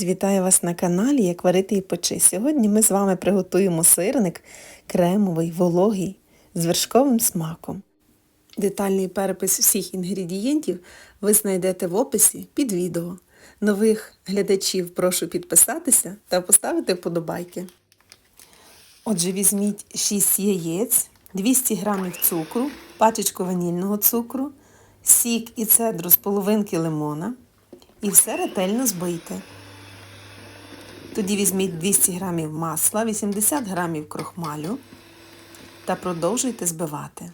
Вітаю вас на каналі Як варити і печи. Сьогодні ми з вами приготуємо сирник кремовий, вологий, з вершковим смаком. Детальний перепис всіх інгредієнтів ви знайдете в описі під відео. Нових глядачів прошу підписатися та поставити вподобайки. Отже, візьміть 6 яєць, 200 г цукру, пачечку ванільного цукру, сік і цедру з половинки лимона і все ретельно збийте. Тоді візьміть 200 г масла, 80 г крохмалю та продовжуйте збивати.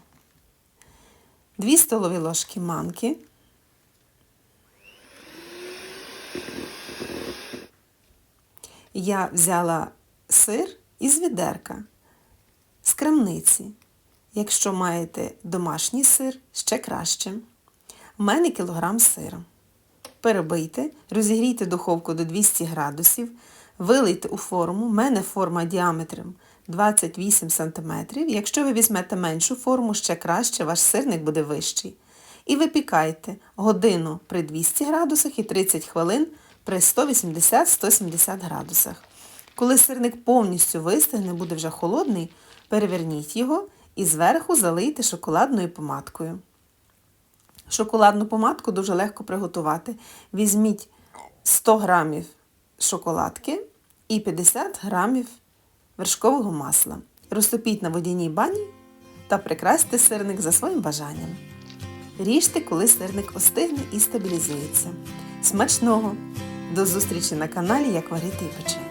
2 столові ложки манки, я взяла сир із відерка, з крамниці. Якщо маєте домашній сир, ще краще. У мене кілограм сиру. Перебийте, розігрійте духовку до 200 градусів, вилийте у форму. У мене форма діаметром 28 см. Якщо ви візьмете меншу форму, ще краще, ваш сирник буде вищий. І випікайте годину при 200 градусах і 30 хвилин при 180-170 градусах. Коли сирник повністю вистигне, буде вже холодний, переверніть його і зверху залийте шоколадною помадкою. Шоколадну помадку дуже легко приготувати. Візьміть 100 грамів шоколадки і 50 грамів вершкового масла. Розтопіть на водяній бані та прикрасьте сирник за своїм бажанням. Ріжте, коли сирник остигне і стабілізується. Смачного! До зустрічі на каналі Як варити і пече.